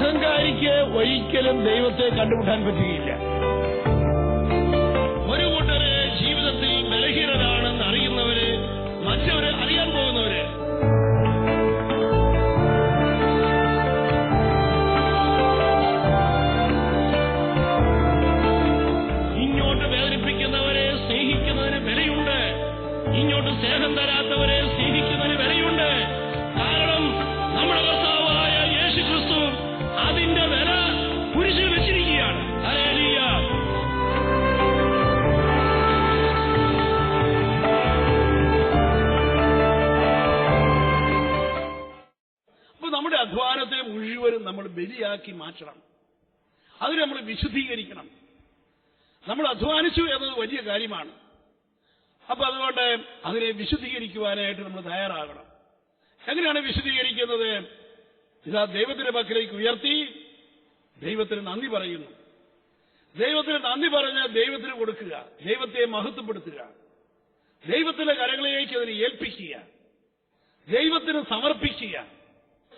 അഹങ്കാരിക്ക് ഒരിക്കലും ദൈവത്തെ കണ്ടുമുട്ടാൻ പറ്റുകയില്ല. ഒരു കൂട്ടര് ജീവിതത്തിൽ ബലഹീനരാണെന്ന് ബലിയാക്കി മാറ്റണം. അത് നമ്മൾ വിശുദ്ധീകരിക്കണം. നമ്മൾ അധ്വാനിച്ചു എന്നത് വലിയ കാര്യമാണ്. അപ്പൊ അതുകൊണ്ട് അതിനെ വിശുദ്ധീകരിക്കുവാനായിട്ട് നമ്മൾ തയ്യാറാകണം. എങ്ങനെയാണ് വിശുദ്ധീകരിക്കുന്നത്? ഇതാ ദൈവത്തിന്റെ പക്കലേക്ക് ഉയർത്തി ദൈവത്തിന് നന്ദി പറയുന്നു. ദൈവത്തിന് നന്ദി പറഞ്ഞ് ദൈവത്തിന് കൊടുക്കുക. ദൈവത്തെ മഹത്വപ്പെടുത്തുക. ദൈവത്തിന്റെ കരങ്ങളിലേക്ക് അതിനെ ഏൽപ്പിക്കുക. ദൈവത്തിന് സമർപ്പിക്കുക.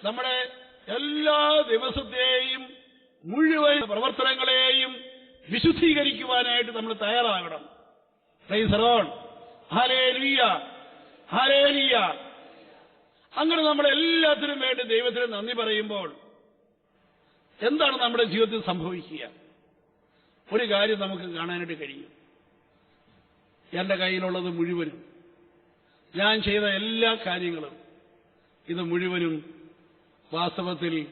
നമ്മുടെ എല്ലാ ദിവസത്തെയും മുഴുവൻ പ്രവർത്തനങ്ങളെയും വിശുദ്ധീകരിക്കുവാനായിട്ട് നമ്മൾ തയ്യാറാകണം. അങ്ങനെ നമ്മൾ എല്ലാത്തിനും വേണ്ടി ദൈവത്തിന് നന്ദി പറയുമ്പോൾ എന്താണ് നമ്മുടെ ജീവിതത്തിൽ സംഭവിക്കുക? ഒരു കാര്യം നമുക്ക് കാണാനായിട്ട് കഴിയും. എന്റെ കയ്യിലുള്ളത് മുഴുവനും ഞാൻ ചെയ്ത എല്ലാ കാര്യങ്ങളും ഇത് മുഴുവനും വാസ്തവത്തിൽ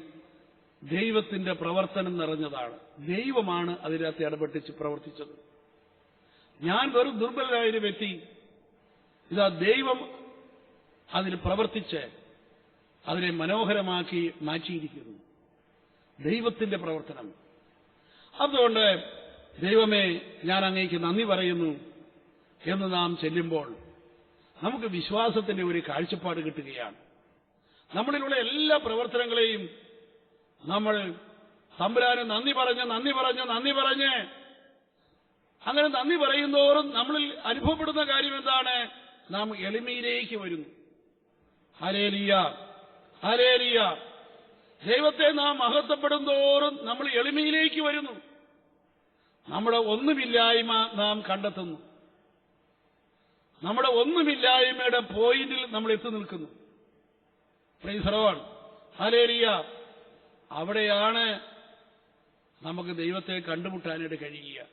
ദൈവത്തിന്റെ പ്രവർത്തനം നിറഞ്ഞതാണ്. ദൈവമാണ് അതിനകത്ത് ഇടപെട്ടിച്ച് പ്രവർത്തിച്ചത്. ഞാൻ വെറും ദുർബലരായ ഒരു വ്യക്തി ഇതാ ദൈവം അതിൽ പ്രവർത്തിച്ച് അതിനെ മനോഹരമാക്കി മാറ്റിയിരിക്കുന്നു. ദൈവത്തിന്റെ പ്രവർത്തനം. അതുകൊണ്ട് ദൈവമേ ഞാൻ അങ്ങേക്ക് നന്ദി പറയുന്നു എന്ന് നാം ചെല്ലുമ്പോൾ നമുക്ക് വിശ്വാസത്തിന്റെ ഒരു കാഴ്ചപ്പാട് കിട്ടുകയാണ്. നമ്മളിലുള്ള എല്ലാ പ്രവർത്തനങ്ങളെയും നമ്മൾ തമ്പുരാന് നന്ദി പറഞ്ഞ് നന്ദി പറഞ്ഞ് നന്ദി പറഞ്ഞ്. അങ്ങനെ നന്ദി പറയുന്നതോറും നമ്മളിൽ അനുഭവപ്പെടുന്ന കാര്യം എന്താണ്? നാം എളിമയിലേക്ക് വരുന്നു. ഹരേലിയ ഹരേലിയ ദൈവത്തെ നാം മഹത്വപ്പെടും തോറും നമ്മൾ എളിമയിലേക്ക് വരുന്നു. നമ്മുടെ ഒന്നുമില്ലായ്മ നാം കണ്ടെത്തുന്നു. നമ്മുടെ ഒന്നുമില്ലായ്മയുടെ പോയിന്റിൽ നമ്മൾ എത്തി നിൽക്കുന്നു. അവിടെയാണ് നമുക്ക് ദൈവത്തെ കണ്ടുമുട്ടാനായിട്ട് കഴിയുക.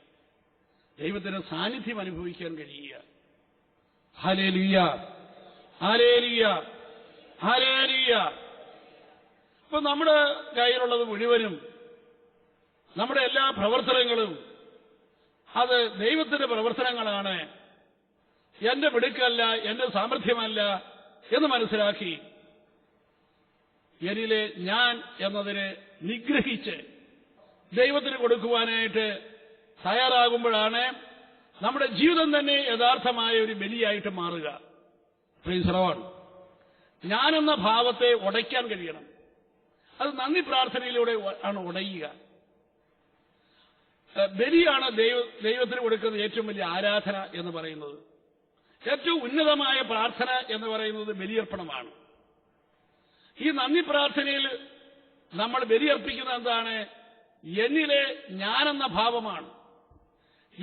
ദൈവത്തിന്റെ സാന്നിധ്യം അനുഭവിക്കാൻ കഴിയുക. ഹലേലിയ ഹലേലിയ ഹലേലിയ ഇപ്പൊ നമ്മുടെ കയ്യിലുള്ളത് മുഴുവനും നമ്മുടെ എല്ലാ പ്രവർത്തനങ്ങളും അത് ദൈവത്തിന്റെ പ്രവർത്തനങ്ങളാണ്. എന്റെ മിടുക്കല്ല എന്റെ സാമർഥ്യമല്ല എന്ന് മനസ്സിലാക്കി എന്നിലെ ഞാൻ എന്നതിനെ നിഗ്രഹിച്ച് ദൈവത്തിന് കൊടുക്കുവാനായിട്ട് തയ്യാറാകുമ്പോഴാണ് നമ്മുടെ ജീവിതം തന്നെ യഥാർത്ഥമായ ഒരു ബലിയായിട്ട് മാറുക. ഞാൻ ഞാനെന്ന ഭാവത്തെ ഉടയ്ക്കാൻ കഴിയണം. അത് നന്ദി പ്രാർത്ഥനയിലൂടെ ആണ് ഉടയുക. ബലിയാണ് ദൈവ ദൈവത്തിന് കൊടുക്കുന്ന ഏറ്റവും വലിയ ആരാധന എന്ന് പറയുന്നത്. ഏറ്റവും ഉന്നതമായ പ്രാർത്ഥന എന്ന് പറയുന്നത് ബലിയർപ്പണമാണ്. ഈ നന്ദി പ്രാർത്ഥനയിൽ നമ്മൾ ബലിയർപ്പിക്കുന്നത് എന്താണ്? എന്നിലെ ഞാനെന്ന ഭാവമാണ്.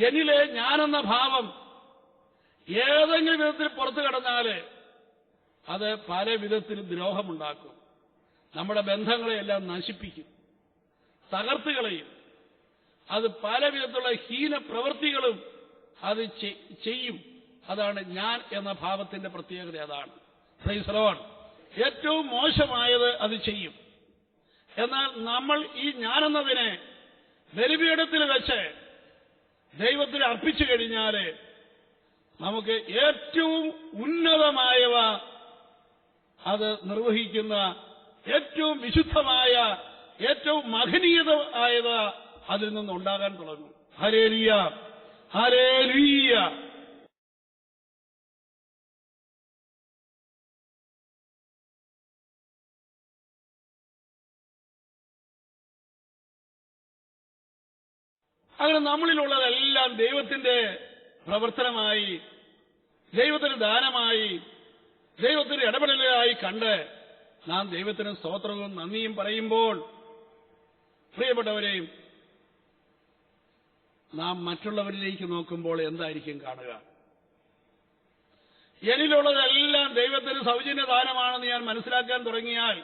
എന്നിലെ ഞാനെന്ന ഭാവം ഏതെങ്കിലും വിധത്തിൽ പുറത്തു കടന്നാൽ അത് പല വിധത്തിൽ ദ്രോഹമുണ്ടാക്കും. നമ്മുടെ ബന്ധങ്ങളെയെല്ലാം നശിപ്പിക്കും. തകർത്ത് കളയും അത് പല വിധത്തിലുള്ള ഹീന പ്രവൃത്തികളും അത് ചെയ്യും. അതാണ് ഞാൻ എന്ന ഭാവത്തിന്റെ പ്രത്യേകത അതാണ്. ഏറ്റവും മോശമായത് അത് ചെയ്യും. എന്നാൽ നമ്മൾ ഈ ഞാനെന്നതിനെ ബലിപീഠത്തിൽ വെച്ച് ദൈവത്തിന് അർപ്പിച്ചു കഴിഞ്ഞാൽ നമുക്ക് ഏറ്റവും ഉന്നതമായവ അത് നിർവഹിക്കുന്ന ഏറ്റവും വിശുദ്ധമായ ഏറ്റവും മഹനീയതമായത് അതിൽ നിന്നുണ്ടാകാൻ തുടങ്ങും. ഹരേലിയ ഹരേലിയ അങ്ങനെ നമ്മളിലുള്ളതെല്ലാം ദൈവത്തിന്റെ പ്രവർത്തനമായി ദൈവത്തിന് ദാനമായി ദൈവത്തിന് ഇടപെടലായി കണ്ട് നാം ദൈവത്തിന് സ്തോത്രവും നന്ദിയും പറയുമ്പോൾ പ്രിയപ്പെട്ടവരെയും നാം മറ്റുള്ളവരിലേക്ക് നോക്കുമ്പോൾ എന്തായിരിക്കും കാണുക? എന്നിലുള്ളതെല്ലാം ദൈവത്തിന് സൗജന്യ ദാനമാണെന്ന് ഞാൻ മനസ്സിലാക്കാൻ തുടങ്ങിയാൽ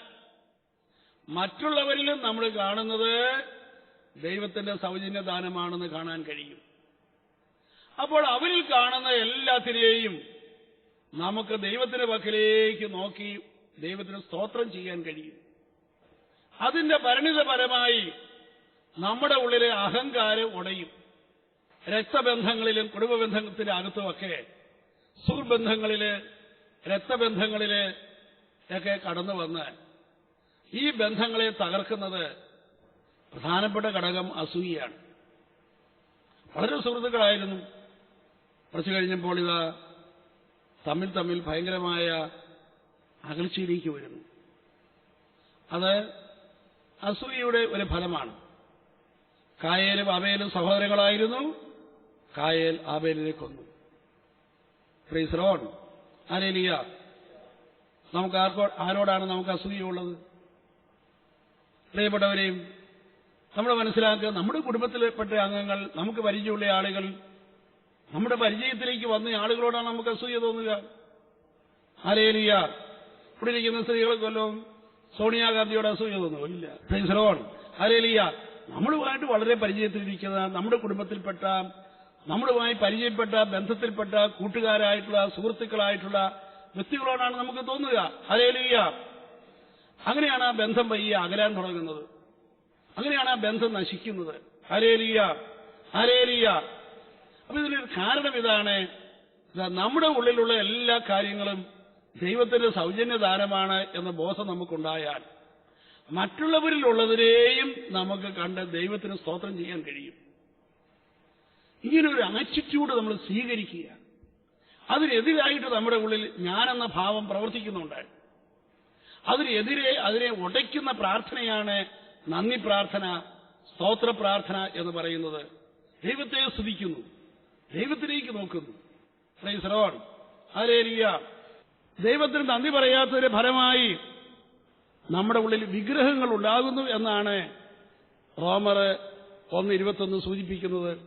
മറ്റുള്ളവരിലും നമ്മൾ കാണുന്നത് ദൈവത്തിന്റെ സൗജന്യ ദാനമാണെന്ന് കാണാൻ കഴിയും. അപ്പോൾ അവരിൽ കാണുന്ന എല്ലാത്തിനെയും നമുക്ക് ദൈവത്തിന്റെ പക്കലേക്ക് നോക്കി ദൈവത്തിന് സ്തോത്രം ചെയ്യാൻ കഴിയും. അതിന്റെ പരിണിതപരമായി നമ്മുടെ ഉള്ളിലെ അഹങ്കാരം ഉടയും. രക്തബന്ധങ്ങളിലും കുടുംബബന്ധത്തിന്റെ അകത്തുമൊക്കെ സുഹൃബന്ധങ്ങളിൽ രക്തബന്ധങ്ങളിൽ ഒക്കെ കടന്നു വന്ന് ഈ ബന്ധങ്ങളെ തകർക്കുന്നത് പ്രധാനപ്പെട്ട ഘടകം അസൂയയാണ്. വളരെ സുഹൃത്തുക്കളായിരുന്നു. കുറച്ചു കഴിഞ്ഞപ്പോൾ ഇതാ തമ്മിൽ തമ്മിൽ ഭയങ്കരമായ അകൽച്ചയിലേക്ക് വരുന്നു. അത് അസൂയയുടെ ഒരു ഫലമാണ്. കായേലും ആബേലും സഹോദരങ്ങളായിരുന്നു. കായേൽ ആബേലിനെ കൊന്നു. പ്രീസ്റോൺ ആരേലിയ നമുക്ക് ആർക്കോ ആരോടാണ് നമുക്ക് അസൂയുള്ളത് പ്രിയപ്പെട്ടവരെയും നമ്മൾ മനസ്സിലാക്കുക നമ്മുടെ കുടുംബത്തിൽപ്പെട്ട അംഗങ്ങൾ നമുക്ക് പരിചയമുള്ള ആളുകൾ നമ്മുടെ പരിചയത്തിലേക്ക് വന്ന ആളുകളോടാണ് നമുക്ക് അസൂയ തോന്നുക. ആരേലിയ ഇവിടെ ഇരിക്കുന്ന സ്ത്രീകൾക്കല്ലോ സോണിയാഗാന്ധിയോട് അസൂയ തോന്നുമോ ഇല്ല. പ്രിൻസറോൺ ആരേലിയ നമ്മളുമായിട്ട് വളരെ പരിചയത്തിലിരിക്കുന്ന നമ്മുടെ കുടുംബത്തിൽപ്പെട്ട നമ്മളുമായി പരിചയപ്പെട്ട ബന്ധത്തിൽപ്പെട്ട കൂട്ടുകാരായിട്ടുള്ള സുഹൃത്തുക്കളായിട്ടുള്ള വ്യക്തികളോടാണ് നമുക്ക് തോന്നുക. ഹരേലിയ അങ്ങനെയാണ് ആ ബന്ധം പയ്യെ അകലാൻ തുടങ്ങുന്നത്. അങ്ങനെയാണ് ആ ബന്ധം നശിക്കുന്നത്. ഹരേലിയ ഹരേലിയ അപ്പൊ ഇതിനൊരു കാരണം ഇതാണ്. നമ്മുടെ ഉള്ളിലുള്ള എല്ലാ കാര്യങ്ങളും ദൈവത്തിന്റെ സൗജന്യ ദാനമാണ് എന്ന ബോധം നമുക്കുണ്ടായാൽ മറ്റുള്ളവരിലുള്ളതിനെയും നമുക്ക് കണ്ട് ദൈവത്തിന് സ്തോത്രം ചെയ്യാൻ കഴിയും. ഇങ്ങനെ ഒരു ആറ്റിറ്റ്യൂഡ് നമ്മൾ സ്വീകരിക്കുക. അതിനെതിരായിട്ട് നമ്മുടെ ഉള്ളിൽ ഞാനെന്ന ഭാവം പ്രവർത്തിക്കുന്നുണ്ട്. അതിനെതിരെ അതിനെ ഉടയ്ക്കുന്ന പ്രാർത്ഥനയാണ് നന്ദി പ്രാർത്ഥന സ്തോത്ര പ്രാർത്ഥന എന്ന് പറയുന്നത് ദൈവത്തെ സ്തുതിക്കുന്നു. ദൈവത്തിലേക്ക് നോക്കുന്നു. ദൈവത്തിന് നന്ദി പറയാത്തതിന്റെ ഫലമായി നമ്മുടെ ഉള്ളിൽ വിഗ്രഹങ്ങൾ ഉണ്ടാകുന്നു എന്നാണ് റോമർ ഒന്ന് ഇരുപത്തൊന്ന് സൂചിപ്പിക്കുന്നത്.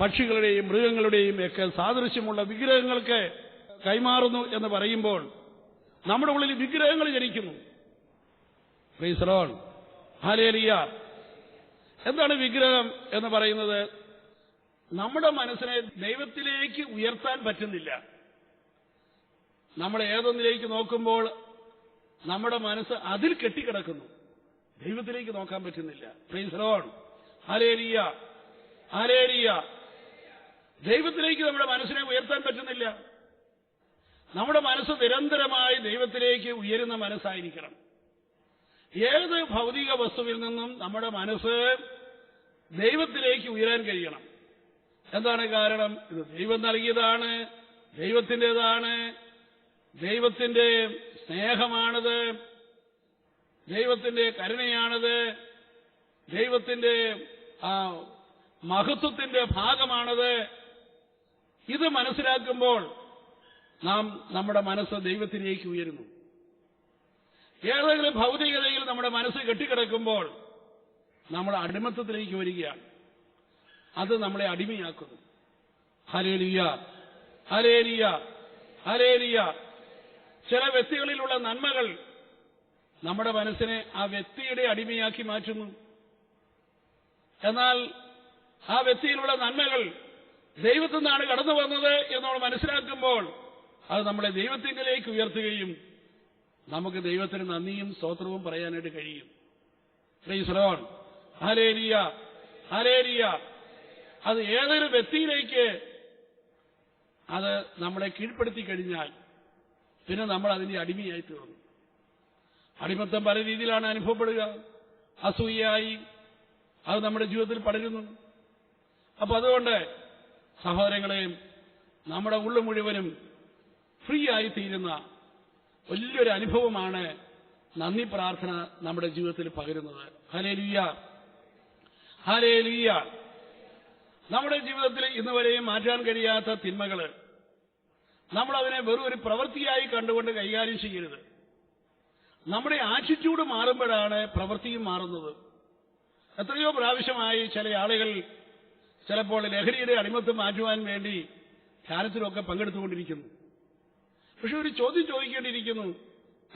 പക്ഷികളുടെയും മൃഗങ്ങളുടെയും ഒക്കെ സാദൃശ്യമുള്ള വിഗ്രഹങ്ങൾക്ക് കൈമാറുന്നു എന്ന് പറയുമ്പോൾ നമ്മുടെ ഉള്ളിൽ വിഗ്രഹങ്ങൾ ജനിക്കുന്നു. പ്രീസറോൺ ഹാലേലിയ എന്താണ് വിഗ്രഹം എന്ന് പറയുന്നത്? നമ്മുടെ മനസ്സിനെ ദൈവത്തിലേക്ക് ഉയർത്താൻ പറ്റുന്നില്ല. നമ്മൾ ഏതൊന്നിലേക്ക് നോക്കുമ്പോൾ നമ്മുടെ മനസ്സ് അതിൽ കെട്ടിക്കിടക്കുന്നു. ദൈവത്തിലേക്ക് നോക്കാൻ പറ്റുന്നില്ല. പ്രീസറോൺ ഹലേലിയ ഹലേലിയ ദൈവത്തിലേക്ക് നമ്മുടെ മനസ്സിനെ ഉയർത്താൻ പറ്റുന്നില്ല. നമ്മുടെ മനസ്സ് നിരന്തരമായി ദൈവത്തിലേക്ക് ഉയരുന്ന മനസ്സായിരിക്കണം. ഏത് ഭൗതിക വസ്തുവിൽ നിന്നും നമ്മുടെ മനസ്സ് ദൈവത്തിലേക്ക് ഉയരാൻ കഴിയണം? എന്താണ് കാരണം? ഇത് ദൈവം നൽകിയതാണ് ദൈവത്തിന്റെതാണ് ദൈവത്തിന്റെ സ്നേഹമാണത് ദൈവത്തിന്റെ കരുണയാണത് ദൈവത്തിന്റെ ആ മഹത്വത്തിന്റെ ഭാഗമാണത്. ഇത് മനസ്സിലാക്കുമ്പോൾ നാം നമ്മുടെ മനസ്സ് ദൈവത്തിലേക്ക് ഉയരുന്നു. ഏതെങ്കിലും ഭൗതികതയിൽ നമ്മുടെ മനസ്സ് കെട്ടിക്കിടക്കുമ്പോൾ നമ്മൾ അടിമത്തത്തിലേക്ക് വരികയാണ്. അത് നമ്മളെ അടിമയാക്കുന്നു. ഹരേലിയ ഹരേലിയ ഹരേലിയ ചില വ്യക്തികളിലുള്ള നന്മകൾ നമ്മുടെ മനസ്സിനെ ആ വ്യക്തിയുടെ അടിമയാക്കി മാറ്റുന്നു. എന്നാൽ ആ വ്യക്തിയിലുള്ള നന്മകൾ ദൈവത്തിൽ നിന്നാണ് കടന്നു വന്നത് എന്ന് നമ്മൾ മനസ്സിലാക്കുമ്പോൾ അത് നമ്മളെ ദൈവത്തിങ്കിലേക്ക് ഉയർത്തുകയും നമുക്ക് ദൈവത്തിന് നന്ദിയും സ്തോത്രവും പറയാനായിട്ട് കഴിയും. ശ്രീസ്ലോൺ ഹലേരിയ ഹലേരിയ അത് ഏതൊരു വ്യക്തിയിലേക്ക് അത് നമ്മളെ കീഴ്പ്പെടുത്തി കഴിഞ്ഞാൽ പിന്നെ നമ്മൾ അതിന്റെ അടിമയായി തീർന്നു. അടിമത്തം പല രീതിയിലാണ് അനുഭവപ്പെടുക. അസൂയായി അത് നമ്മുടെ ജീവിതത്തിൽ പടരുന്നു. അപ്പൊ അതുകൊണ്ട് സഹോദരങ്ങളെയും നമ്മുടെ ഉള്ളു മുഴുവനും ഫ്രീ ആയി തീരുന്ന വലിയൊരു അനുഭവമാണ് നന്ദി പ്രാർത്ഥന നമ്മുടെ ജീവിതത്തിൽ പകരുന്നത്. ഹലേലിയ ഹലേലിയ നമ്മുടെ ജീവിതത്തിൽ ഇന്ന് വരെയും മാറ്റാൻ കഴിയാത്ത തിന്മകൾ നമ്മൾ അതിനെ വെറും ഒരു പ്രവൃത്തിയായി കണ്ടുകൊണ്ട് കൈകാര്യം ചെയ്യരുത്. നമ്മുടെ ആറ്റിറ്റ്യൂഡ് മാറുമ്പോഴാണ് പ്രവൃത്തിയും മാറുന്നത്. എത്രയോ പ്രാവശ്യമായി ചില ആളുകൾ ചിലപ്പോൾ ലഹരിയുടെ അടിമത്തം മാറ്റുവാൻ വേണ്ടി ധ്യാനത്തിലൊക്കെ പങ്കെടുത്തുകൊണ്ടിരിക്കുന്നു. പക്ഷെ ഒരു ചോദ്യം ചോദിക്കേണ്ടിയിരിക്കുന്നു.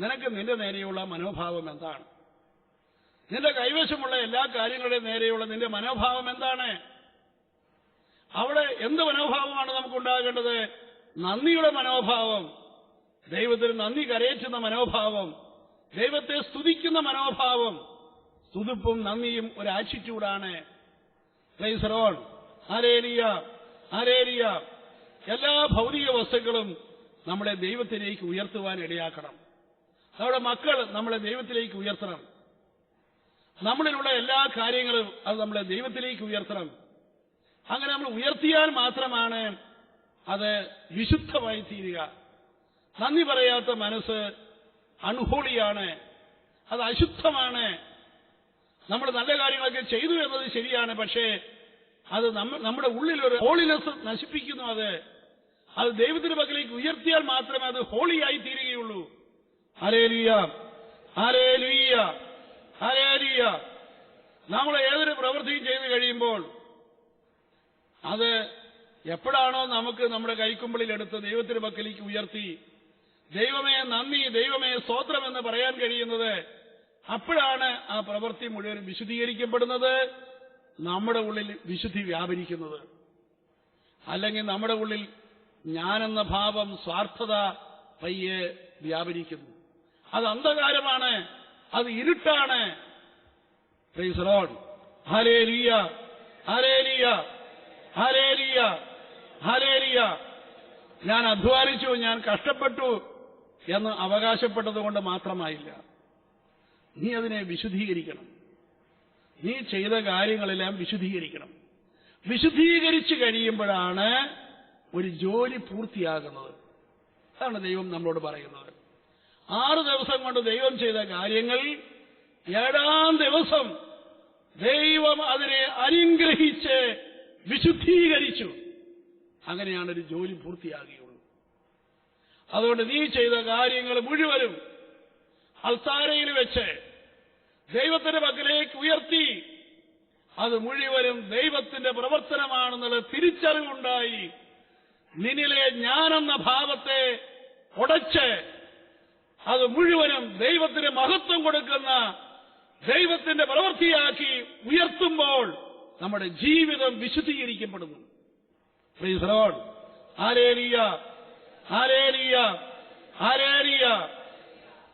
നിനക്ക് നിന്റെ നേരെയുള്ള മനോഭാവം എന്താണ്? നിന്റെ കൈവശമുള്ള എല്ലാ കാര്യങ്ങളുടെയും നേരെയുള്ള നിന്റെ മനോഭാവം എന്താണ്? അവിടെ എന്ത് മനോഭാവമാണ് നമുക്കുണ്ടാകേണ്ടത്? നന്ദിയുടെ മനോഭാവം. ദൈവത്തിന് നന്ദി കരയറ്റുന്ന മനോഭാവം. ദൈവത്തെ സ്തുതിക്കുന്ന മനോഭാവം. സ്തുതിപ്പും നന്ദിയും ഒരു ആറ്റിറ്റ്യൂഡാണ് ഹരേരിയ ഹരേരിയ എല്ലാ ഭൗതിക വസ്തുക്കളും നമ്മളെ ദൈവത്തിലേക്ക് ഉയർത്തുവാൻ ഇടയാക്കണം. നമ്മുടെ മക്കൾ നമ്മളെ ദൈവത്തിലേക്ക് ഉയർത്തണം. നമ്മളിലുള്ള എല്ലാ കാര്യങ്ങളും അത് നമ്മളെ ദൈവത്തിലേക്ക് ഉയർത്തണം. അങ്ങനെ നമ്മൾ ഉയർത്തിയാൽ മാത്രമാണ് അത് വിശുദ്ധമായി തീരുക. നന്ദി പറയാത്ത മനസ്സ് അൺഹോളിയാണ്. അത് അശുദ്ധമാണ്. നമ്മൾ നല്ല കാര്യങ്ങളൊക്കെ ചെയ്തു എന്നത് ശരിയാണ് പക്ഷേ അത് നമ്മ- നമ്മുടെ ഉള്ളിൽ ഒരു ഹോളിനെസ് നശിപ്പിക്കുന്നു അത്. അത് ദൈവത്തിന്റെ പക്കലേക്ക് ഉയർത്തിയാൽ മാത്രമേ അത് ഹോളിയായി തീരുകയുള്ളൂ. അരേലിയ ഹരേ അരേലിയ നമ്മൾ ഏതൊരു പ്രവൃത്തിയും ചെയ്തു കഴിയുമ്പോൾ അത് എപ്പോഴാണോ നമുക്ക് നമ്മുടെ കൈക്കുമ്പിളിൽ എടുത്ത് ദൈവത്തിന്റെ പക്കലേക്ക് ഉയർത്തി ദൈവമേ നന്ദി ദൈവമേ സ്തോത്രം എന്ന് പറയാൻ കഴിയുന്നത് അപ്പോഴാണ് ആ പ്രവൃത്തി മുഴുവൻ വിശുദ്ധീകരിക്കപ്പെടുന്നത് നമ്മുടെ ഉള്ളിൽ വിശുദ്ധി വ്യാപരിക്കുന്നത്. അല്ലെങ്കിൽ നമ്മുടെ ഉള്ളിൽ ഞാനെന്ന ഭാവം സ്വാർത്ഥത പയ്യെ വ്യാപരിക്കുന്നു. അത് അന്ധകാരമാണ്. അത് ഇരുട്ടാണ്. ഞാൻ അധ്വാനിച്ചു ഞാൻ കഷ്ടപ്പെട്ടു എന്ന് അവകാശപ്പെട്ടതുകൊണ്ട് മാത്രമായില്ല. നീ അതിനെ വിശുദ്ധീകരിക്കണം. നീ ചെയ്ത കാര്യങ്ങളെല്ലാം വിശുദ്ധീകരിക്കണം. വിശുദ്ധീകരിച്ചു കഴിയുമ്പോഴാണ് ഒരു ജോലി പൂർത്തിയാകുന്നത്. അതാണ് ദൈവം നമ്മളോട് പറയുന്നത്. ആറ് ദിവസം കൊണ്ട് ദൈവം ചെയ്ത കാര്യങ്ങൾ ഏഴാം ദിവസം ദൈവം അതിനെ അനുഗ്രഹിച്ച് വിശുദ്ധീകരിച്ചു. അങ്ങനെയാണ് ഒരു ജോലി പൂർത്തിയാകുകയുള്ളൂ. അതുകൊണ്ട് നീ ചെയ്ത കാര്യങ്ങൾ മുഴുവനും അൾത്താരയിൽ വെച്ച് ദൈവത്തിന്റെ പക്കലേക്ക് ഉയർത്തി. അത് മുഴുവനും ദൈവത്തിന്റെ പ്രവർത്തനമാണെന്നുള്ള തിരിച്ചറിവുണ്ടായി. നിന്നിലെ ഞാനെന്ന ഭാവത്തെ ഉടച്ച് അത് മുഴുവനും ദൈവത്തിന് മഹത്വം കൊടുക്കുന്ന ദൈവത്തിന്റെ പ്രവൃത്തിയാക്കി ഉയർത്തുമ്പോൾ നമ്മുടെ ജീവിതം വിശുദ്ധീകരിക്കപ്പെടുന്നു.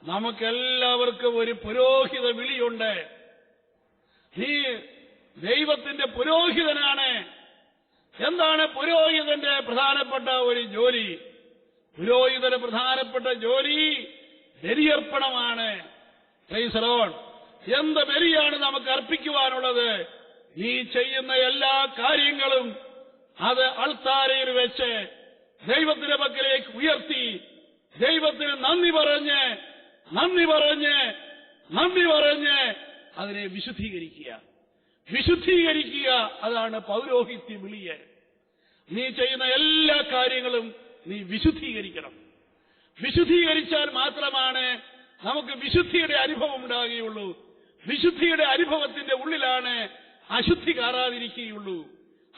നമുക്കെല്ലാവർക്കും ഒരു പുരോഹിത വിളിയുണ്ട്. നീ ദൈവത്തിന്റെ പുരോഹിതനാണ്. എന്താണ് പുരോഹിതന്റെ പ്രധാനപ്പെട്ട ഒരു ജോലി? പുരോഹിതന്റെ പ്രധാനപ്പെട്ട ജോലി ബലിയർപ്പണമാണ്. Lord. എന്ത് ബലിയാണ് നമുക്ക് അർപ്പിക്കുവാനുള്ളത്? നീ ചെയ്യുന്ന എല്ലാ കാര്യങ്ങളും അത് അൾത്താരയിൽ വെച്ച് ദൈവത്തിന്റെ പക്കലേക്ക് ഉയർത്തി ദൈവത്തിന് നന്ദി പറഞ്ഞ് നന്ദി പറഞ്ഞ് നന്ദി പറഞ്ഞ് അതിനെ വിശുദ്ധീകരിക്കുക. വിശുദ്ധീകരിക്കുക. അതാണ് പൗരോഹിത്യ വിളിയെ നീ ചെയ്യുന്ന എല്ലാ കാര്യങ്ങളും നീ വിശുദ്ധീകരിക്കണം. വിശുദ്ധീകരിച്ചാൽ മാത്രമാണ് നമുക്ക് വിശുദ്ധിയുടെ അനുഭവം ഉണ്ടാകുകയുള്ളൂ. വിശുദ്ധിയുടെ അനുഭവത്തിന്റെ ഉള്ളിലാണ് അശുദ്ധി കയറാതിരിക്കുകയുള്ളൂ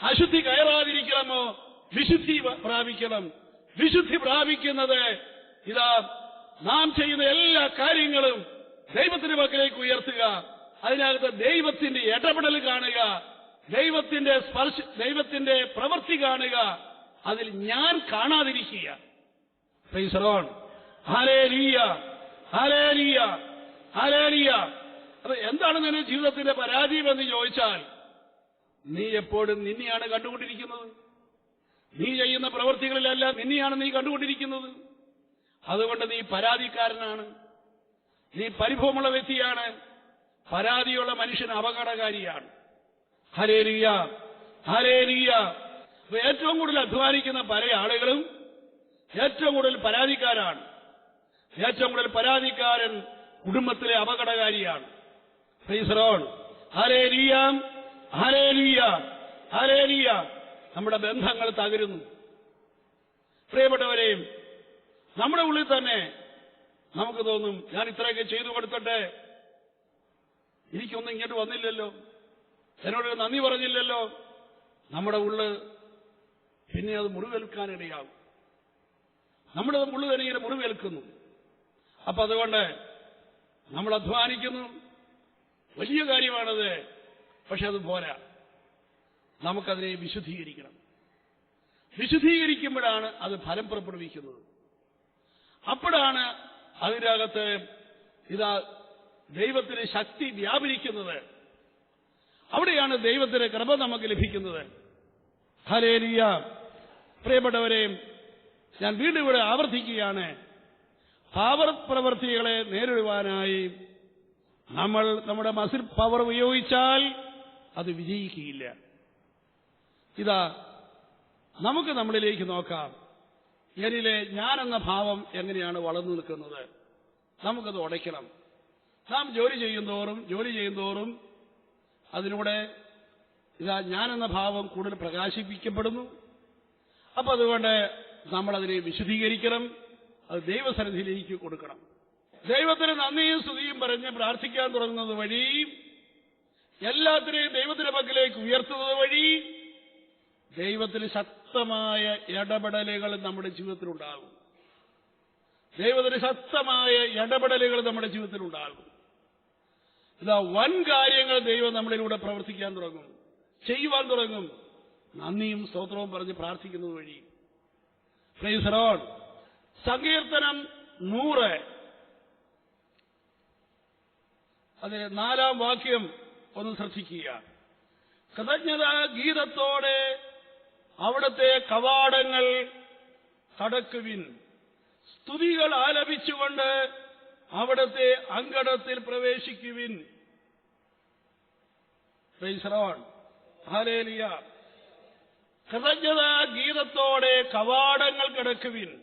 അശുദ്ധി കയറാതിരിക്കണമോ? വിശുദ്ധി പ്രാപിക്കണം. വിശുദ്ധി പ്രാപിക്കുന്നത് ഇതാ നാം ചെയ്യുന്ന എല്ലാ കാര്യങ്ങളും ദൈവത്തിന് മക്കളിലേക്ക് ഉയർത്തുക. അതിനകത്ത് ദൈവത്തിന്റെ ഇടപെടൽ കാണുക ദൈവത്തിന്റെ സ്പർശ ദൈവത്തിന്റെ പ്രവൃത്തി കാണുക അതിൽ ഞാൻ കാണാതിരിക്കുക. എന്താണ് നിന്റെ ജീവിതത്തിന്റെ പരാജയം എന്ന് ചോദിച്ചാൽ നീ എപ്പോഴും നിന്നെയാണ് കണ്ടുകൊണ്ടിരിക്കുന്നത്. നീ ചെയ്യുന്ന പ്രവൃത്തികളിലെല്ലാം നിന്നെയാണ് നീ കണ്ടുകൊണ്ടിരിക്കുന്നത്. അതുകൊണ്ട് നീ പരാതിക്കാരനാണ്. നീ പരിഭവമുള്ള വ്യക്തിയാണ്. പരാതിയുള്ള മനുഷ്യൻ അപകടകാരിയാണ്. ഹരേലിയ അപ്പൊ ഏറ്റവും കൂടുതൽ അധ്വാനിക്കുന്ന പല ആളുകളും ഏറ്റവും കൂടുതൽ പരാതിക്കാരാണ്. ഏറ്റവും കൂടുതൽ പരാതിക്കാരൻ കുടുംബത്തിലെ അപകടകാരിയാണ്. നമ്മുടെ ബന്ധങ്ങൾ തകരുന്നു. പ്രിയപ്പെട്ടവരെയും നമ്മുടെ ഉള്ളിൽ തന്നെ നമുക്ക് തോന്നും ഞാൻ ഇത്രയൊക്കെ ചെയ്തു കൊടുത്തിട്ട് എനിക്കൊന്നും ഇങ്ങോട്ട് വന്നില്ലല്ലോ. എന്നോട് നന്ദി പറഞ്ഞില്ലല്ലോ. നമ്മുടെ ഉള്ള് പിന്നെ അത് മുറിവേൽക്കാനിടയാകും നമ്മുടെ ഉള്ളു തന്നെ ഇങ്ങനെ മുറിവേൽക്കുന്നു. അപ്പൊ അതുകൊണ്ട് നമ്മൾ അധ്വാനിക്കുന്നു. വലിയ കാര്യമാണത്. പക്ഷെ അത് പോരാ. നമുക്കതിനെ വിശുദ്ധീകരിക്കണം. വിശുദ്ധീകരിക്കുമ്പോഴാണ് അത് ഫലം പുറപ്പെടുവിക്കുന്നത്. അപ്പോഴാണ് അതിനകത്ത് ഇതാ ദൈവത്തിന് ശക്തി വ്യാപരിക്കുന്നത്. അവിടെയാണ് ദൈവത്തിന്റെ കൃപ നമുക്ക് ലഭിക്കുന്നത്. ഹലേലിയ പ്രിയപ്പെട്ടവരെ ഞാൻ വീണ്ടും ഇവിടെ ആവർത്തിക്കുകയാണ്. പാവപ്രവർത്തികളെ നേരിടുവാനായി നമ്മൾ നമ്മുടെ മസിൽ പവർ ഉപയോഗിച്ചാൽ അത് വിജയിക്കുകയില്ല. ഇതാ നമുക്ക് നമ്മളിലേക്ക് നോക്കാം. എന്നിലെ ഞാൻ എന്ന ഭാവം എങ്ങനെയാണ് വളർന്നു നിൽക്കുന്നത്? നമുക്കത് ഉടയ്ക്കണം. നാം ജോലി ചെയ്യുന്തോറും ജോലി ചെയ്യുന്തോറും അതിലൂടെ ഇതാ എന്ന ഭാവം കൂടുതൽ പ്രകാശിപ്പിക്കപ്പെടുന്നു. അപ്പൊ അതുകൊണ്ട് നമ്മൾ അതിനെ വിശദീകരിക്കണം അത് ദൈവസന്നിധിയിലേക്ക് കൊടുക്കണം. ദൈവത്തിന് നന്ദിയും സ്തുതിയും പറഞ്ഞ് പ്രാർത്ഥിക്കാൻ തുടങ്ങുന്നത് വഴി എല്ലാത്തിനെയും ദൈവത്തിന്റെ പക്കിലേക്ക് ഉയർത്തുന്നത് വഴി ദൈവത്തിന് ശക്തമായ ഇടപെടലുകൾ നമ്മുടെ ജീവിതത്തിലുണ്ടാകും. ദൈവത്തിന് ശക്തമായ ഇടപെടലുകൾ നമ്മുടെ ജീവിതത്തിലുണ്ടാകും. ഇതാ വൻ കാര്യങ്ങൾ ദൈവം നമ്മളിലൂടെ പ്രവർത്തിക്കാൻ തുടങ്ങും ചെയ്യുവാൻ തുടങ്ങും. നന്ദിയും സ്തോത്രവും പറഞ്ഞ് പ്രാർത്ഥിക്കുന്നത് വഴി. ഫ്രൈസറോൺ സങ്കീർത്തനം നൂറ്. അതിലെ നാലാം വാക്യം ഒന്ന് ശ്രദ്ധിക്കുക. കൃതജ്ഞത ഗീതത്തോടെ അവിടുത്തെ കവാടങ്ങൾ കടക്കുവിൻ. സ്തുതികൾ ആലപിച്ചുകൊണ്ട് അവിടുത്തെ അങ്കണത്തിൽ പ്രവേശിക്കുവിൻ. കൃതജ്ഞത ഗീതത്തോടെ കവാടങ്ങൾ കിടക്കുവിൻ.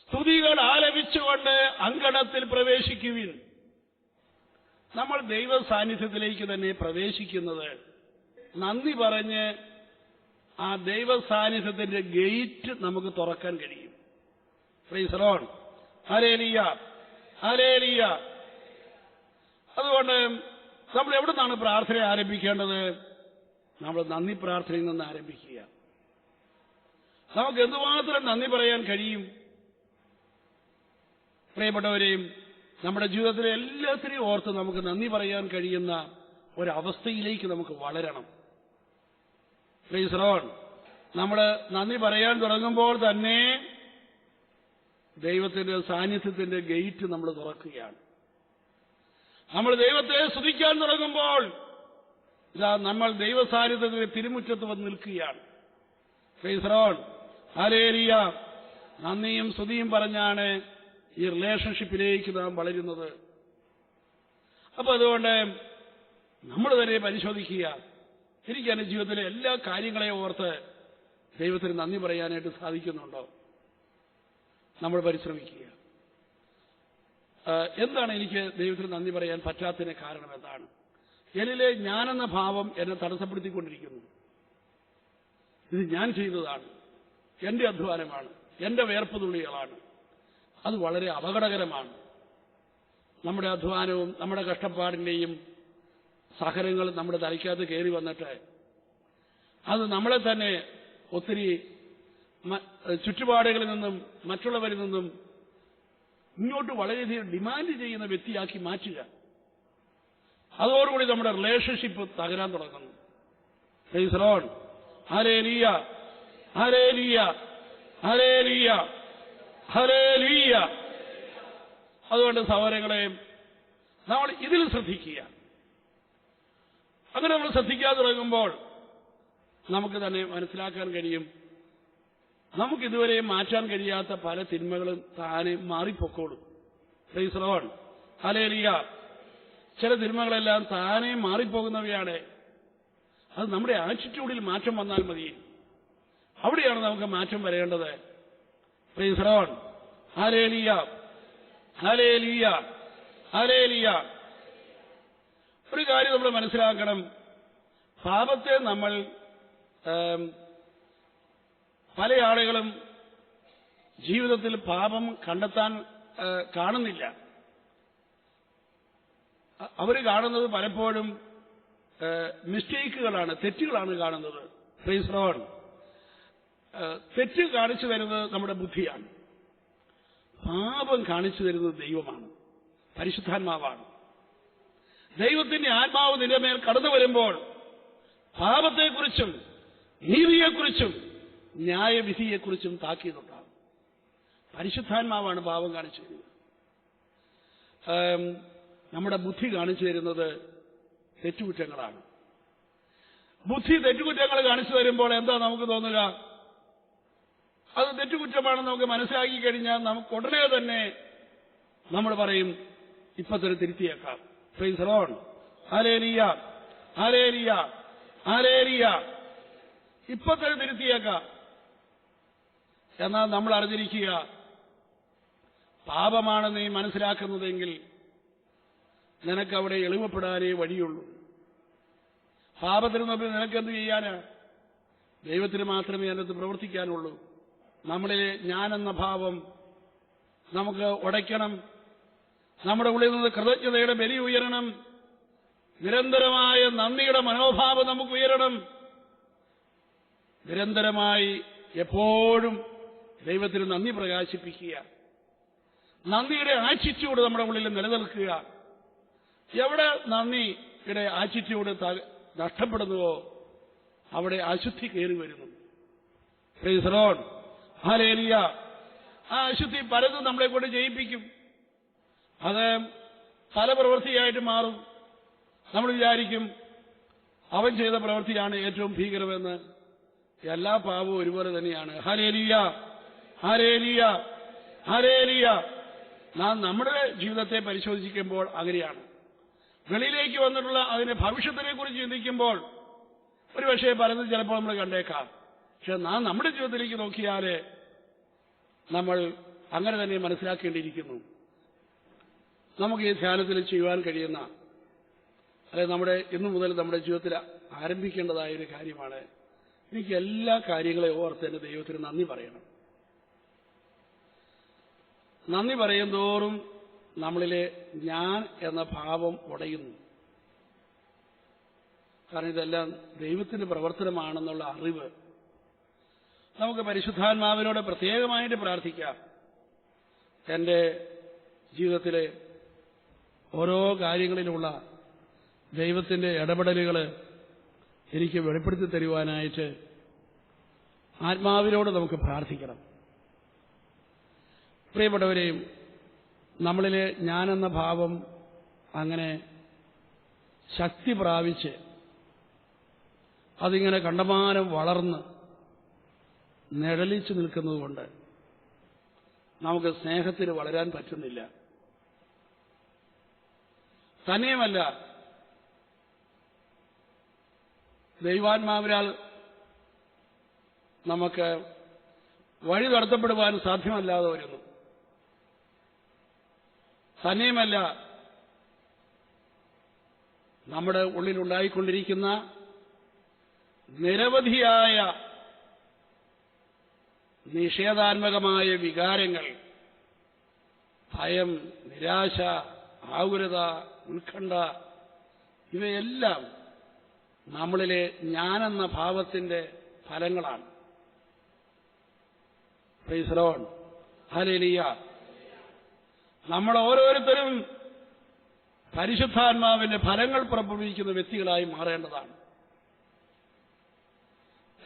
സ്തുതികൾ ആലപിച്ചുകൊണ്ട് അങ്കണത്തിൽ പ്രവേശിക്കുവിൻ. നമ്മൾ ദൈവ സാന്നിധ്യത്തിലേക്ക് തന്നെ പ്രവേശിക്കുന്നത്. നന്ദി പറഞ്ഞ് ആ ദൈവ സാന്നിധ്യത്തിന്റെ ഗേറ്റ് നമുക്ക് തുറക്കാൻ കഴിയും. ഫ്രീസറോൺ ഹലേലിയ ഹലേലിയ അതുകൊണ്ട് നമ്മൾ എവിടെ നിന്നാണ് പ്രാർത്ഥന ആരംഭിക്കേണ്ടത്? നമ്മൾ നന്ദി പ്രാർത്ഥനയിൽ നിന്ന് ആരംഭിക്കുക. നമുക്ക് എന്തുമാത്രം നന്ദി പറയാൻ കഴിയും? പ്രിയപ്പെട്ടവരെയും നമ്മുടെ ജീവിതത്തിലെ എല്ലാത്തിനെയും ഓർത്ത് നമുക്ക് നന്ദി പറയാൻ കഴിയുന്ന ഒരവസ്ഥയിലേക്ക് നമുക്ക് വളരണം. പ്ലീസ് നമ്മൾ നന്ദി പറയാൻ തുടങ്ങുമ്പോൾ തന്നെ ദൈവത്തിന്റെ സാന്നിധ്യത്തിന്റെ ഗേറ്റ് നമ്മൾ തുറക്കുകയാണ്. നമ്മൾ ദൈവത്തെ സ്തുതിക്കാൻ തുടങ്ങുമ്പോൾ ഇതാ നമ്മൾ ദൈവസാന്നിധ്യത്തിന് തിരുമുറ്റത്ത് വന്ന് നിൽക്കുകയാണ്. ഹലേരിയ നന്ദിയും സ്തുതിയും പറഞ്ഞാണ് ഈ റിലേഷൻഷിപ്പിലേക്ക് നാം വളരുന്നത്. അപ്പൊ അതുകൊണ്ട് നമ്മൾ തന്നെ പരിശോധിക്കുക. എനിക്ക് എന്റെ ജീവിതത്തിലെ എല്ലാ കാര്യങ്ങളെയും ഓർത്ത് ദൈവത്തിന് നന്ദി പറയാനായിട്ട് സാധിക്കുന്നുണ്ടോ? നമ്മൾ പരിശ്രമിക്കുക. എന്താണ് എനിക്ക് ദൈവത്തിന് നന്ദി പറയാൻ പറ്റാത്തതിന് കാരണം എന്താണ്? എന്നിലെ ഞാനെന്ന ഭാവം എന്നെ തടസ്സപ്പെടുത്തിക്കൊണ്ടിരിക്കുന്നു. ഇത് ഞാൻ ചെയ്തതാണ്. എന്റെ അധ്വാനമാണ്. എന്റെ വേർപ്പ് തുള്ളികളാണ്. അത് വളരെ അപകടകരമാണ്. നമ്മുടെ അധ്വാനവും നമ്മുടെ കഷ്ടപ്പാടിന്റെയും സഹനങ്ങൾ നമ്മുടെ തലയ്ക്കകത്ത് കയറി വന്നിട്ട് അത് നമ്മളെ തന്നെ ഒത്തിരി ചുറ്റുപാടുകളിൽ നിന്നും മറ്റുള്ളവരിൽ നിന്നും ഇങ്ങോട്ട് വളരെയധികം ഡിമാൻഡ് ചെയ്യുന്ന വ്യക്തിയാക്കി മാറ്റുക. അതോടുകൂടി നമ്മുടെ റിലേഷൻഷിപ്പ് തകരാൻ തുടങ്ങുന്നു. അതുകൊണ്ട് സഹോദരങ്ങളെ നമ്മൾ ഇതിൽ ശ്രദ്ധിക്കുക. അങ്ങനെ നമ്മൾ ശ്രദ്ധിക്കാൻ തുടങ്ങുമ്പോൾ നമുക്ക് തന്നെ മനസ്സിലാക്കാൻ കഴിയും നമുക്ക് ഇതുവരെ മാറ്റാൻ കഴിയാത്ത പല തിന്മകളും താനെ മാറിപ്പൊക്കോളും. പ്രീശ്രവൺ ഹലേലിയ ചില തിന്മകളെല്ലാം താനെ മാറിപ്പോകുന്നവയാണ്. അത് നമ്മുടെ ആറ്റിറ്റ്യൂഡിൽ മാറ്റം വന്നാൽ മതി. അവിടെയാണ് നമുക്ക് മാറ്റം വരേണ്ടത്. പ്രീശ്രവൺ ഹലേലിയ ഹലേലിയ ഹലേലിയ. ഒരു കാര്യം നമ്മൾ മനസ്സിലാക്കണം. പാപത്തെ നമ്മൾ പല ആളുകളും ജീവിതത്തിൽ പാപം കണ്ടെത്താൻ കാണുന്നില്ല. അവർ കാണുന്നത് പലപ്പോഴും മിസ്റ്റേക്കുകളാണ് തെറ്റുകളാണ് കാണുന്നത്. പ്രൈസ് തെറ്റ് കാണിച്ചു തരുന്നത് നമ്മുടെ ബുദ്ധിയാണ്. പാപം കാണിച്ചു തരുന്നത് ദൈവമാണ്. പരിശുദ്ധാത്മാവാണ്. ദൈവത്തിന്റെ ആത്മാവ് നിന്റെ മേൽ കടന്നു വരുമ്പോൾ പാപത്തെക്കുറിച്ചും നീതിയെക്കുറിച്ചും ന്യായവിധിയെക്കുറിച്ചും താക്കീതുണ്ടാകും. പരിശുദ്ധാത്മാവാണ് പാപം കാണിച്ചു തരുന്നത്. നമ്മുടെ ബുദ്ധി കാണിച്ചു തരുന്നത് തെറ്റുകുറ്റങ്ങളാണ്. ബുദ്ധി തെറ്റുകുറ്റങ്ങൾ കാണിച്ചു തരുമ്പോൾ എന്താ നമുക്ക് തോന്നുക? അത് തെറ്റുകുറ്റമാണെന്ന് നമുക്ക് മനസ്സിലാക്കി കഴിഞ്ഞാൽ നമുക്ക് ഉടനെ തന്നെ നമ്മൾ പറയും ഇപ്പൊ തന്നെ തിരുത്തിയേക്കാം. പ്രൈസ് റോൺ ആരേരിയ ആരേരിയ ആരേരിയ ഇപ്പൊ തന്നെ തിരുത്തിയേക്കാം. എന്നാൽ നമ്മൾ അറിഞ്ഞിരിക്കുക പാപമാണ് നീ മനസ്സിലാക്കുന്നതെങ്കിൽ നിനക്ക് അവിടെ എളിമപ്പെടാനേ വഴിയുള്ളൂ. പാപത്തിന് മുമ്പിൽ നിനക്ക് എന്ത് ചെയ്യാന്? ദൈവത്തിന് മാത്രമേ അതിനകത്ത് പ്രവർത്തിക്കാനുള്ളൂ. നമ്മളിലെ ഞാനെന്ന ഭാവം നമുക്ക് ഉടയ്ക്കണം. നമ്മുടെ ഉള്ളിൽ നിന്ന് കൃതജ്ഞതയുടെ ബലി ഉയരണം. നിരന്തരമായ നന്ദിയുടെ മനോഭാവം നമുക്ക് ഉയരണം. നിരന്തരമായി എപ്പോഴും ദൈവത്തിന് നന്ദി പ്രകാശിപ്പിക്കുക. നന്ദിയുടെ ആറ്റിറ്റ്യൂഡ് നമ്മുടെ ഉള്ളിൽ നിലനിൽക്കുക. എവിടെ നന്ദിയുടെ ആറ്റിറ്റ്യൂഡ് നഷ്ടപ്പെടുന്നുവോ അവിടെ അശുദ്ധി കയറി വരുന്നു. ആ അശുദ്ധി പലതും നമ്മളെ കൊണ്ട് ജയിപ്പിക്കും. അത് പല പ്രവൃത്തിയായിട്ട് മാറും. നമ്മൾ വിചാരിക്കും അവൻ ചെയ്ത പ്രവൃത്തിയാണ് ഏറ്റവും ഭീകരമെന്ന്. എല്ലാ പാവവും ഒരുപോലെ തന്നെയാണ്. ഹരേലിയ ഹരേലിയ ഹരേലിയ നാം നമ്മുടെ ജീവിതത്തെ പരിശോധിക്കുമ്പോൾ അങ്ങനെയാണ്. വെളിയിലേക്ക് വന്നിട്ടുള്ള അതിന്റെ ഭവിഷ്യത്തിനെ കുറിച്ച് ചിന്തിക്കുമ്പോൾ ഒരു ഒരുപക്ഷെ പലതും ചിലപ്പോൾ നമ്മൾ കണ്ടേക്കാം. പക്ഷെ നാം നമ്മുടെ ജീവിതത്തിലേക്ക് നോക്കിയാൽ നമ്മൾ അങ്ങനെ തന്നെ മനസ്സിലാക്കേണ്ടിയിരിക്കുന്നു. നമുക്ക് ഈ ധ്യാനത്തിൽ ചെയ്യുവാൻ കഴിയുന്ന അല്ലെ നമ്മുടെ ഇന്നു മുതൽ നമ്മുടെ ജീവിതത്തിൽ ആരംഭിക്കേണ്ടതായ ഒരു കാര്യമാണ്. എനിക്ക് എല്ലാ കാര്യങ്ങളെയും ഓർത്ത് എന്റെ ദൈവത്തിന് നന്ദി പറയണം. നന്ദി പറയും തോറും നമ്മളിലെ ഞാൻ എന്ന ഭാവം ഉടയുന്നു. കാരണം ഇതെല്ലാം ദൈവത്തിന്റെ പ്രവർത്തനമാണെന്നുള്ള അറിവ്. നമുക്ക് പരിശുദ്ധാത്മാവിനോട് പ്രത്യേകമായിട്ട് പ്രാർത്ഥിക്കാം. എന്റെ ജീവിതത്തിലെ ഓരോ കാര്യങ്ങളിലുള്ള ദൈവത്തിന്റെ ഇടപെടലുകൾ എനിക്ക് വെളിപ്പെടുത്തി തരുവാനായിട്ട് ആത്മാവിനോട് നമുക്ക് പ്രാർത്ഥിക്കണം. പ്രിയപ്പെട്ടവരെയും നമ്മളിലെ ഞാനെന്ന ഭാവം അങ്ങനെ ശക്തി പ്രാപിച്ച് അതിങ്ങനെ കണ്ടമാനം വളർന്ന് നിഴലിച്ചു നിൽക്കുന്നതുകൊണ്ട് നമുക്ക് സ്നേഹത്തിന് വളരാൻ പറ്റുന്നില്ല. തന്നെയുമല്ല ദൈവാത്മാവിനാൽ നമുക്ക് വഴി നടത്തപ്പെടുവാൻ സാധ്യമല്ലാതെ വരുന്നു. തന്നെയുമല്ല നമ്മുടെ ഉള്ളിലുണ്ടായിക്കൊണ്ടിരിക്കുന്ന നിരവധിയായ നിഷേധാത്മകമായ വികാരങ്ങൾ ഭയം നിരാശ ആകുലത ഉത്കണ്ഠ ഇവയെല്ലാം നമ്മളിലെ ഞാനെന്ന ഭാവത്തിന്റെ ഫലങ്ങളാണ്. ഹലേലിയ നമ്മൾ ഓരോരുത്തരും പരിശുദ്ധാത്മാവിന്റെ ഫലങ്ങൾ പുറപ്പെടുവിക്കുന്ന വ്യക്തികളായി മാറേണ്ടതാണ്.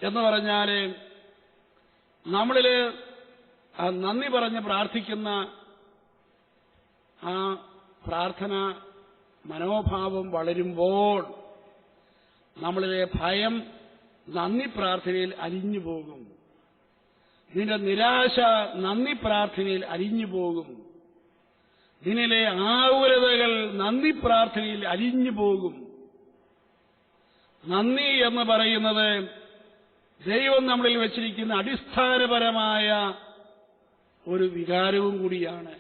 എന്ന് പറഞ്ഞാൽ നമ്മളിൽ നന്ദി പറഞ്ഞ് പ്രാർത്ഥിക്കുന്ന ആ പ്രാർത്ഥന മനോഭാവം വളരുമ്പോൾ നമ്മളിലെ ഭയം നന്ദി പ്രാർത്ഥനയിൽ അലിഞ്ഞു പോകും. നിന്റെ നിരാശ നന്ദി പ്രാർത്ഥനയിൽ അലിഞ്ഞു പോകും. നിന്നിലെ ആകുലതകൾ നന്ദി പ്രാർത്ഥനയിൽ അലിഞ്ഞു പോകും. നന്ദി എന്ന് പറയുന്നത് ദൈവം നമ്മളിൽ വെച്ചിരിക്കുന്ന അടിസ്ഥാനപരമായ ഒരു വികാരവും കൂടിയാണ്.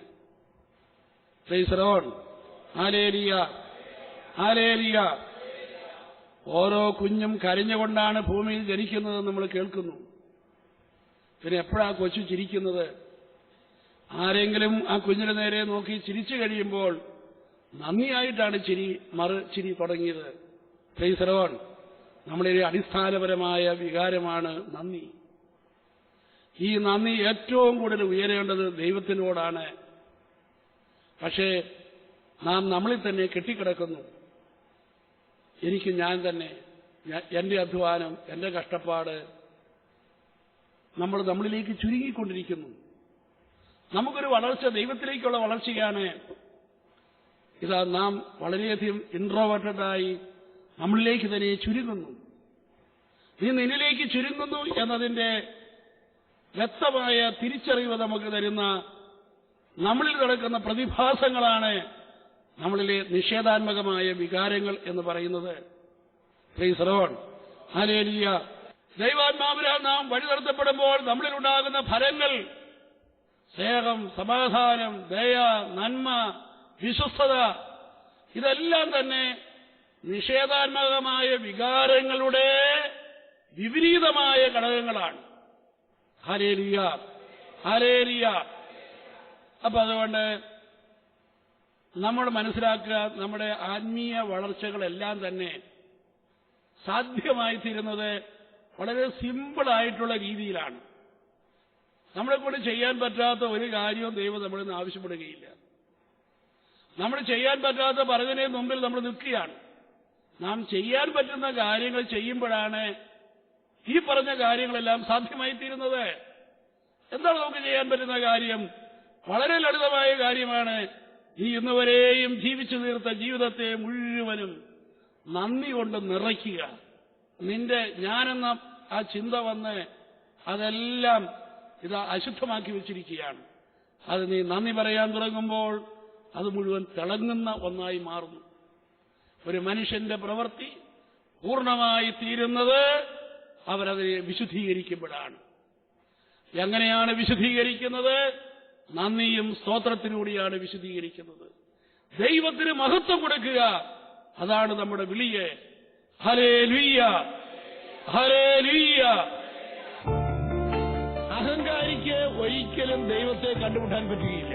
ഓരോ കുഞ്ഞും കരഞ്ഞുകൊണ്ടാണ് ഭൂമിയിൽ ജനിക്കുന്നത് നമ്മൾ കേൾക്കുന്നു. പിന്നെ എപ്പോഴാ കൊച്ചു ചിരിക്കുന്നത്? ആരെങ്കിലും ആ കുഞ്ഞിന് നേരെ നോക്കി ചിരിച്ചു കഴിയുമ്പോൾ നന്ദിയായിട്ടാണ് ചിരി മറു ചിരി തുടങ്ങിയത്. പ്രീസറോൺ നമ്മുടെ ഒരു അടിസ്ഥാനപരമായ വികാരമാണ് നന്ദി. ഈ നന്ദി ഏറ്റവും കൂടുതൽ ഉയരേണ്ടത് ദൈവത്തിനോടാണ്. പക്ഷേ നാം നമ്മളിൽ തന്നെ കെട്ടിക്കിടക്കുന്നു. എനിക്ക് ഞാൻ തന്നെ എന്റെ അധ്വാനം എന്റെ കഷ്ടപ്പാട് നമ്മൾ നമ്മളിലേക്ക് ചുരുങ്ങിക്കൊണ്ടിരിക്കുന്നു. നമുക്കൊരു വളർച്ച ദൈവത്തിലേക്കുള്ള വളർച്ചയാണ്. ഇതാ നാം വളരെയധികം ഇൻട്രോവേർട്ടഡായി നമ്മളിലേക്ക് തന്നെ ചുരുങ്ങുന്നു. നീ നിന്നിലേക്ക് ചുരുങ്ങുന്നു എന്നതിന്റെ വ്യക്തമായ തിരിച്ചറിവ് നമുക്ക് തരുന്ന നമ്മളിൽ നടക്കുന്ന പ്രതിഭാസങ്ങളാണ് നമ്മളിലെ നിഷേധാത്മകമായ വികാരങ്ങൾ എന്ന് പറയുന്നത്. ശ്രീസറോൺ ഹാലേലിയ ദൈവാത്മാവിനാൽ നാം വഴി നടത്തപ്പെടുമ്പോൾ നമ്മളിലുണ്ടാകുന്ന ഫലങ്ങൾ സ്നേഹം സമാധാനം ദയ നന്മ വിശ്വസ്തത ഇതെല്ലാം തന്നെ നിഷേധാത്മകമായ വികാരങ്ങളുടെ വിപരീതമായ ഘടകങ്ങളാണ്. ഹരേരിയ ഹരേരിയ അപ്പൊ അതുകൊണ്ട് നമ്മൾ മനസ്സിലാക്കുക നമ്മുടെ ആത്മീയ വളർച്ചകളെല്ലാം തന്നെ സാധ്യമായി തീരുന്നത് വളരെ സിമ്പിളായിട്ടുള്ള രീതിയിലാണ്. നമ്മളെ കൊണ്ട് ചെയ്യാൻ പറ്റാത്ത ഒരു കാര്യവും ദൈവം നമ്മളിൽ നിന്ന് ആവശ്യപ്പെടുകയില്ല. നമ്മൾ ചെയ്യാൻ പറ്റാത്ത പറഞ്ഞതിനെ മുമ്പിൽ നമ്മൾ നിൽക്കുകയാണ്. നാം ചെയ്യാൻ പറ്റുന്ന കാര്യങ്ങൾ ചെയ്യുമ്പോഴാണ് ഈ പറഞ്ഞ കാര്യങ്ങളെല്ലാം സാധ്യമായി തീരുന്നത് എന്താണ് നമുക്ക് ചെയ്യാൻ പറ്റുന്ന കാര്യം? വളരെ ലളിതമായ കാര്യമാണ്. ഈ ഇന്നുവരെയും ജീവിച്ചു തീർത്ത ജീവിതത്തെ മുഴുവനും നന്ദി കൊണ്ട് നിറയ്ക്കുക. നിന്റെ ഞാനെന്ന ആ ചിന്ത വന്ന് അതെല്ലാം ഇത് അശുദ്ധമാക്കി വെച്ചിരിക്കുകയാണ്. അത് നീ നന്ദി പറയാൻ തുടങ്ങുമ്പോൾ അത് മുഴുവൻ തിളങ്ങുന്ന ഒന്നായി മാറുന്നു. ഒരു മനുഷ്യന്റെ പ്രവൃത്തി പൂർണമായി തീരുന്നത് അവരതിനെ വിശുദ്ധീകരിക്കുമ്പോഴാണ്. എങ്ങനെയാണ് വിശുദ്ധീകരിക്കുന്നത്? നന്ദിയും സ്തോത്രത്തിലൂടെയാണ് വിശുദ്ധീകരിക്കുന്നത്. ദൈവത്തിന് മഹത്വം കൊടുക്കുക. അതാണ് നമ്മുടെ വിളിയെ. ഹരേ ലുയ്യ ഹരേ ലുയ്യ ഒരിക്കലും ദൈവത്തെ കണ്ടുമുട്ടാൻ പറ്റുകയില്ല.